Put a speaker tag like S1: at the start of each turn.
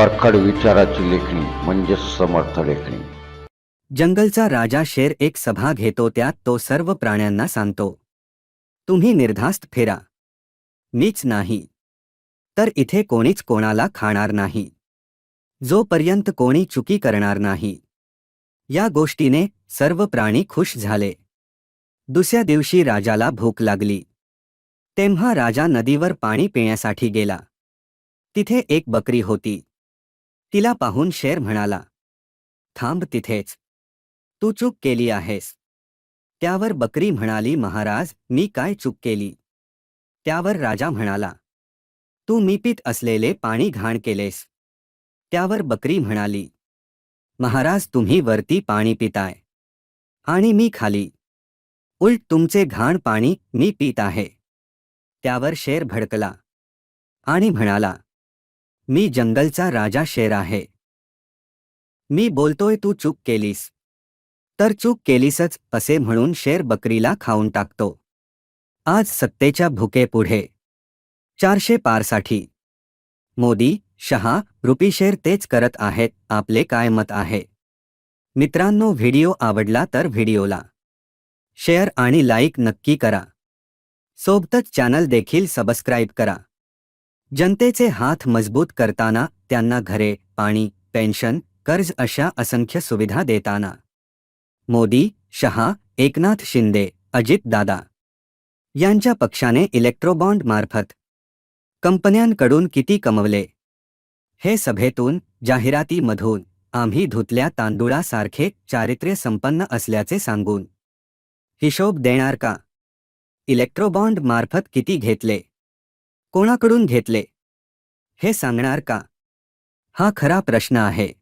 S1: परखड विचाराची लेखणी म्हणजे समर्थ लेखणी.
S2: जंगलचा राजा शेर एक सभा घेतो त्यात तो सर्व प्राण्यांना सांगतो. तुम्ही निर्धास्त फिरा. मीच नाही. तर इथे कोणीच कोणाला खाणार नाही. जोपर्यंत कोणी चुकी करणार नाही. या गोष्टीने सर्व प्राणी खुश झाले. दुसऱ्या दिवशी राजाला भूक लागली. तेव्हा राजा नदीवर पाणी पिण्यासाठी गेला. तिथे एक बकरी होती. तिला पाहून शेर म्हणाला थांब तिथेच. तू चूक केली आहेस. त्यावर बकरी म्हणाली महाराज मी काय चूक केली? त्यावर राजा म्हणाला तू मी पीत असलेले पाणी घाण केलेस. त्यावर बकरी म्हणाली महाराज तुम्ही वरती पाणी पिताय आणि मी खाली. उलट तुमचे घाण पाणी मी पीत आहे. त्यावर शेर भडकला आणि म्हणाला मी जंगलचा राजा शेर आहे. मी बोलतोय तू चूक केलीस. तर चूक केलीसच असे म्हणून शेर बकरीला खाऊन टाकतो. आज सत्तेच्या भुकेपुढे चारशे पारसाठी. मोदी शहा रुपीशेर तेच करत आहेत आपले काय मत आहे? मित्रांनो व्हिडिओ आवडला तर व्हिडिओला. शेअर आणि लाईक नक्की करा. सोबतच चॅनल देखील सबस्क्राईब करा. जनतेचे हात मजबूत करताना त्यांना घरे पाणी पेन्शन कर्ज अशा असंख्य सुविधा देताना. मोदी शहा एकनाथ शिंदे अजित दादा यांच्या पक्षाने इलेक्ट्रोबॉन्ड मार्फत कंपन्यांकडून किती कमवले? हे सभेतून जाहिरातीमधून आम्ही धुतल्या तांदुळासारखे चारित्र्य संपन्न असल्याचे सांगून. हिशोब देणार का? इलेक्ट्रोबॉन्ड मार्फत किती घेतले? कोणाकडून घेतले? हे सांगणार का? हा खरा प्रश्न आहे.